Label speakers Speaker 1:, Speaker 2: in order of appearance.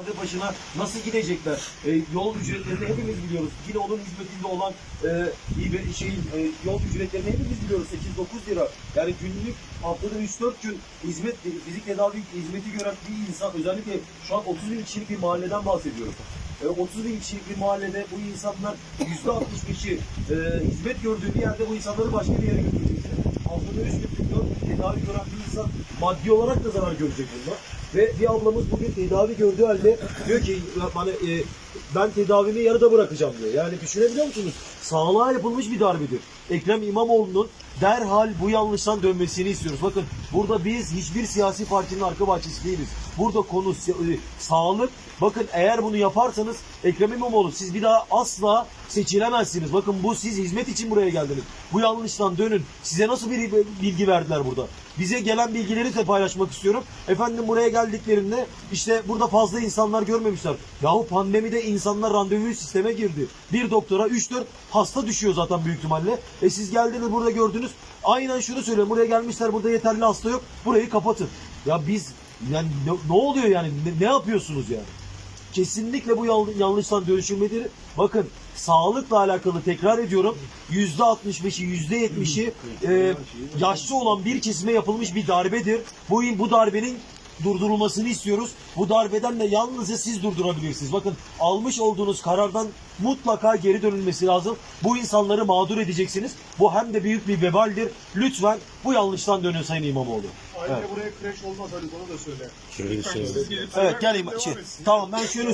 Speaker 1: Sade başına nasıl gidecekler? E, yol ücretlerini hepimiz biliyoruz. Yine onun hizmetinde olan e, şeyin e, yol ücretlerini hepimiz biliyoruz. 8-9 lira. Yani günlük haftada 3-4 gün hizmet fizik tedavi hizmeti gören bir insan özellikle şu an 30 bin kişilik bir mahalleden bahsediyorum. E, 30 bin kişilik bir mahallede bu insanlar %65'i e, hizmet gördüğü bir yerde bu insanları başka bir yere götürecek. Haftada 3 gün 4 gün tedavi gören bir insan maddi olarak da zarar görecek bunlar. Ve bir ablamız bugün tedavi gördüğü halde diyor ki bana e, ben tedavimi yarıda bırakacağım diyor. Yani düşünebiliyor musunuz? Sağlığa yapılmış bir darbedir. Ekrem İmamoğlu'nun derhal bu yanlıştan dönmesini istiyoruz. Bakın burada biz hiçbir siyasi partinin arka bahçesi değiliz. Burada konu e, sağlık. Bakın eğer bunu yaparsanız Ekrem İmamoğlu siz bir daha asla seçilemezsiniz. Bakın bu siz hizmet için buraya geldiniz. Bu yanlıştan dönün. Size nasıl bir bilgi verdiler burada? Bize gelen bilgileri de paylaşmak istiyorum. Efendim buraya geldiklerinde işte burada fazla insanlar görmemişler. Yahu pandemide insanlar randevu sisteme girdi. Bir doktora 3-4 hasta düşüyor zaten büyük ihtimalle. E siz geldiniz burada gördünüz. Aynen şunu söylüyorum. Buraya gelmişler burada yeterli hasta yok. Burayı kapatın. Ya biz yani ne, ne oluyor yani? Ne, ne yapıyorsunuz yani? Kesinlikle bu yan- yanlıştan dönüşülmedir. Bakın sağlıkla alakalı tekrar ediyorum. %65'i %70'i e, yaşlı olan bir kesime yapılmış bir darbedir. Bu, bu darbenin durdurulmasını istiyoruz. Bu darbeden de yalnızca siz durdurabilirsiniz. Bakın almış olduğunuz karardan mutlaka geri dönülmesi lazım. Bu insanları mağdur edeceksiniz. Bu hem de büyük bir vebaldir. Lütfen bu yanlıştan dönün Sayın İmamoğlu.
Speaker 2: Ayrıca
Speaker 1: Evet.
Speaker 2: buraya kreş olmaz Ali onu da söyle.
Speaker 3: Şöyle bir şey
Speaker 2: gelip
Speaker 1: Evet gel şey. Tamam ben şöyle